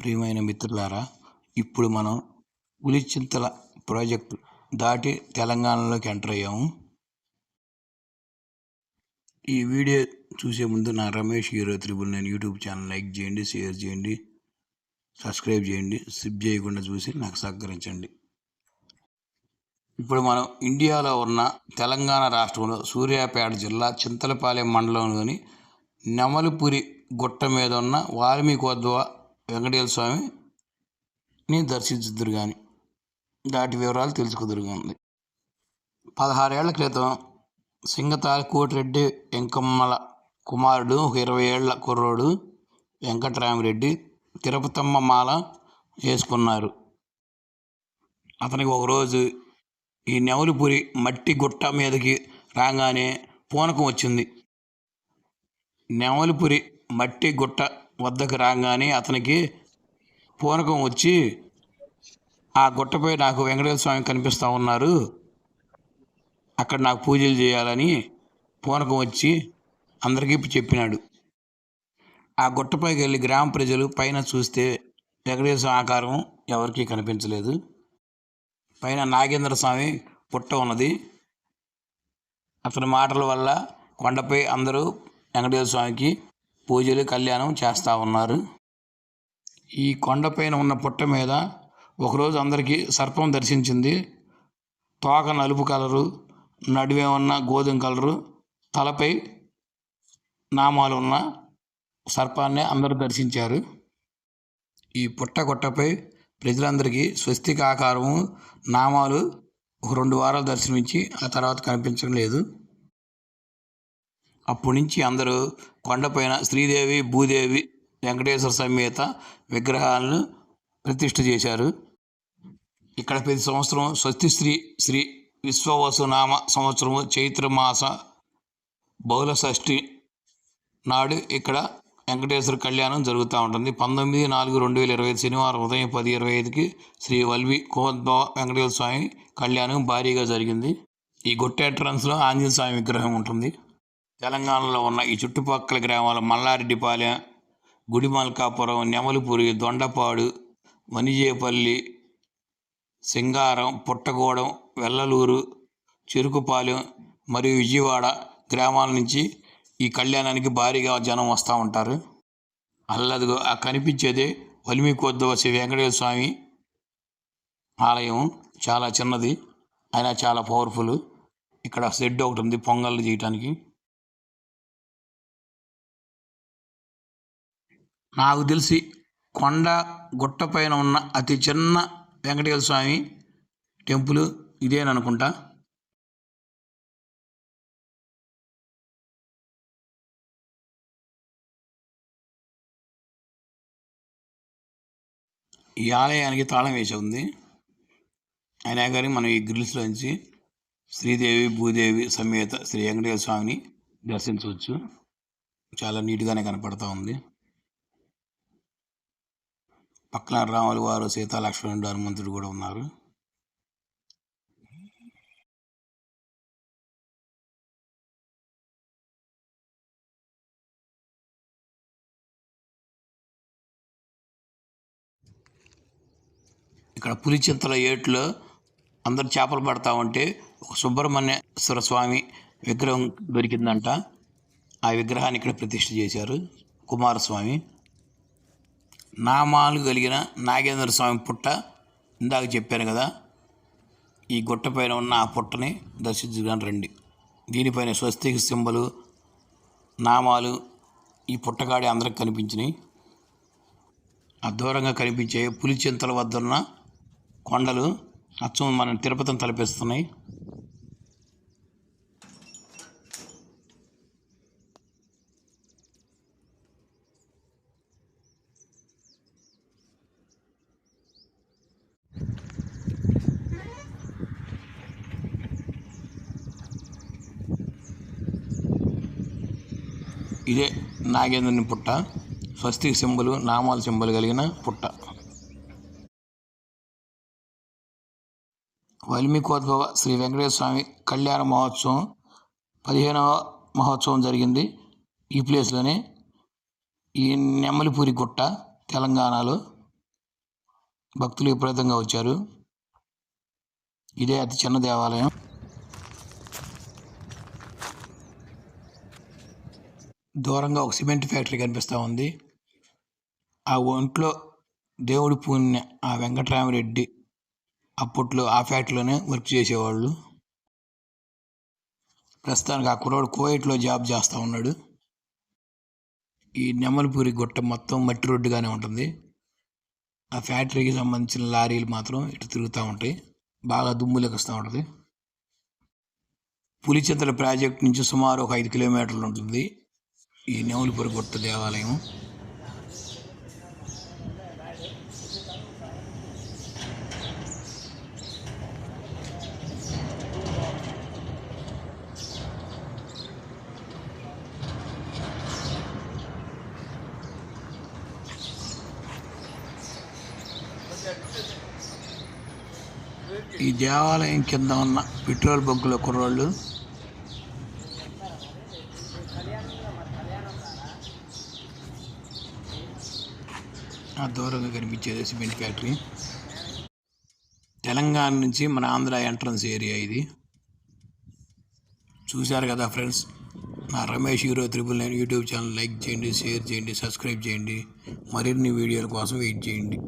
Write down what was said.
ప్రియమైన మిత్రులారా ఇప్పుడు మనం ఉలిచింతల ప్రాజెక్టు దాటి తెలంగాణలోకి ఎంటర్ అయ్యాము. ఈ వీడియో చూసే ముందు నా రమేష్ హీరో త్రిబుల్ నేను యూట్యూబ్ ఛానల్ లైక్ చేయండి షేర్ చేయండి సబ్స్క్రైబ్ చేయండి సిప్ చేయకుండా చూసి నాకు సహకరించండి. ఇప్పుడు మనం ఇండియాలో ఉన్న తెలంగాణ రాష్ట్రంలో సూర్యాపేట జిల్లా చింతలపాలెం మండలంలోని నెమలిపురి గుట్ట మీద ఉన్న వాల్మీకోద్వ వెంకటేశ్వర స్వామిని దర్శించుదురు కానీ దాటి వివరాలు తెలుసుకుదురు ఉంది పదహారేళ్ళ క్రితం సింగతాల కోటిరెడ్డి వెంకమ్మల కుమారుడు ఒక ఇరవై ఏళ్ళ కుర్రోడు వెంకటరామిరెడ్డి తిరుపతమ్మ మాల వేసుకున్నారు. అతనికి ఒకరోజు ఈ నెవలిపురి మట్టి గుట్ట మీదకి రాగానే పూనకం వచ్చింది. నెవలిపురి మట్టి గుట్ట వద్దకు రాగానే అతనికి పూనకం వచ్చి ఆ గుట్టపై నాకు వెంకటేశ్వర స్వామి కనిపిస్తూ ఉన్నారు. అక్కడ నాకు పూజలు చేయాలని పూనకం వచ్చి అందరికీ చెప్పినాడు. ఆ గుట్టపైకి వెళ్ళి గ్రామ ప్రజలు పైన చూస్తే వెంకటేశ్వర స్వామి ఆకారం ఎవరికీ కనిపించలేదు. పైన నాగేంద్ర స్వామి పుట్ట ఉన్నది. అతని మాటల వల్ల కొండపై అందరూ వెంకటేశ్వర స్వామికి పూజలు కళ్యాణం చేస్తూ ఉన్నారు. ఈ కొండపైన ఉన్న పుట్ట మీద ఒకరోజు అందరికీ సర్పం దర్శించింది. తోక నలుపు కలరు నడువే ఉన్న గోధుమ కలరు తలపై నామాలు ఉన్న సర్పాన్ని అందరూ దర్శించారు. ఈ పుట్ట గుట్టపై ప్రజలందరికీ స్వస్తిక ఆకారము నామాలు ఒక రెండు వారాలు దర్శనమిచ్చి ఆ తర్వాత కనిపించడం లేదు. అప్పటి నుంచి అందరూ కొండపైన శ్రీదేవి భూదేవి వెంకటేశ్వర సమేత విగ్రహాలను ప్రతిష్ఠ చేశారు. ఇక్కడ ప్రతి సంవత్సరం స్వస్తి శ్రీ శ్రీ విశ్వవసునామ సంవత్సరము చైత్రమాస బహుళ షష్ఠి నాడు ఇక్కడ వెంకటేశ్వర కళ్యాణం జరుగుతూ ఉంటుంది. పంతొమ్మిది నాలుగు రెండు వేల ఇరవై ఐదు శనివారం ఉదయం పది ఇరవై ఐదుకి శ్రీ వల్వి కోద్భవ వెంకటేశ్వర స్వామి కళ్యాణం భారీగా జరిగింది. ఈ గుట్ట ఎంట్రన్స్లో ఆంజనేయ స్వామి విగ్రహం ఉంటుంది. తెలంగాణలో ఉన్న ఈ చుట్టుపక్కల గ్రామాల మల్లారెడ్డిపాలెం గుడిమల్కాపురం నెమలిపురి దొండపాడు వనిజేపల్లి సింగారం పుట్టగూడెం వెల్లలూరు చెరుకుపాలెం మరియు విజయవాడ గ్రామాల నుంచి ఈ కళ్యాణానికి భారీగా జనం వస్తూ ఉంటారు. అల్లదిగో ఆ కనిపించేదే వలిమికొద్దవ శ్రీ వెంకటేశ్వర స్వామి ఆలయం. చాలా చిన్నది అయినా చాలా పవర్ఫుల్. ఇక్కడ షెడ్ ఒకటి ఉంది పొంగళ్ళు చేయటానికి నాకు తెలిసి కొండ గుట్ట పైన ఉన్న అతి చిన్న వెంకటేశ్వర స్వామి టెంపుల్ ఇదేననుకుంటా. ఈ ఆలయానికి తాళం వేసి ఉంది. అయినా కానీ మనం ఈ గ్రిల్స్లోంచి శ్రీదేవి భూదేవి సమేత శ్రీ వెంకటేశ్వర స్వామిని దర్శించవచ్చు. చాలా నీట్గానే కనపడతా ఉంది. పక్కన రాములు వారు సీతా లక్ష్మణుడు హనుమంతుడు కూడా ఉన్నారు. ఇక్కడ పులిచింతల ఏట్లో అందరు చేపలు పడతా ఉంటే ఒక సుబ్రహ్మణ్యేశ్వర స్వామి విగ్రహం దొరికిందంట. ఆ విగ్రహాన్ని ఇక్కడ ప్రతిష్ఠ చేశారు కుమారస్వామి. నామాలు కలిగిన నాగేంద్ర స్వామి పుట్ట ఇందాక చెప్పాను కదా. ఈ గుట్ట పైన ఉన్న ఆ పుట్టని దర్శించడానికి రండి. దీనిపైన స్వస్తిక సింబలు నామాలు ఈ పుట్టగాడి అందరికి కనిపించినాయి. ఆ దూరంగా కనిపించే పులిచింతల వద్ద ఉన్న కొండలు అచ్చం మన తిరుపతిని తలపిస్తున్నాయి. ఇదే నాగేంద్రుని పుట్ట. స్వస్తిక సింబలు నామాల సింబల్ కలిగిన పుట్ట. వల్మీకోద్భవ శ్రీ వెంకటేశ్వర స్వామి కళ్యాణ మహోత్సవం పదిహేనవ మహోత్సవం జరిగింది. ఈ ప్లేస్లోనే ఈ నెమ్మలిపూరి గుట్ట తెలంగాణలో భక్తులు విపరీతంగా వచ్చారు. ఇదే అతి చిన్న దేవాలయం. దూరంగా ఒక సిమెంట్ ఫ్యాక్టరీ కనిపిస్తూ ఉంది. ఆ ఒంట్లో దేవుడి పూణ్య ఆ వెంకటరామరెడ్డి అప్పట్లో ఆ ఫ్యాక్టరీలోనే వర్క్ చేసేవాళ్ళు. ప్రస్తుతానికి ఆ కుర్రాడు కోయిట్లో జాబ్ చేస్తూ ఉన్నాడు. ఈ నెమ్మలపూరి గుట్ట మొత్తం మట్టి రోడ్డుగానే ఉంటుంది. ఆ ఫ్యాక్టరీకి సంబంధించిన లారీలు మాత్రం ఇటు తిరుగుతూ ఉంటాయి. బాగా దుమ్ము వస్తూ ఉంటుంది. పులిచింతల ప్రాజెక్ట్ నుంచి సుమారు ఒక ఐదు కిలోమీటర్లు ఉంటుంది. ఈ నెమలిపూరి గుట్ట దేవాలయం ఈ దేవాలయం కింద ఉన్న పెట్రోల్ బొగ్గుల కుర్రోళ్ళు ఆ దూరంగా కనిపించేది సిమెంట్ ఫ్యాక్టరీ. తెలంగాణ నుంచి మన ఆంధ్ర ఎంట్రన్స్ ఏరియా ఇది. చూశారు కదా ఫ్రెండ్స్ నా Ramesh hero triple nine YouTube channel like చేయండి షేర్ చేయండి సబ్స్క్రైబ్ చేయండి. మరిన్ని వీడియోల కోసం వెయిట్ చేయండి.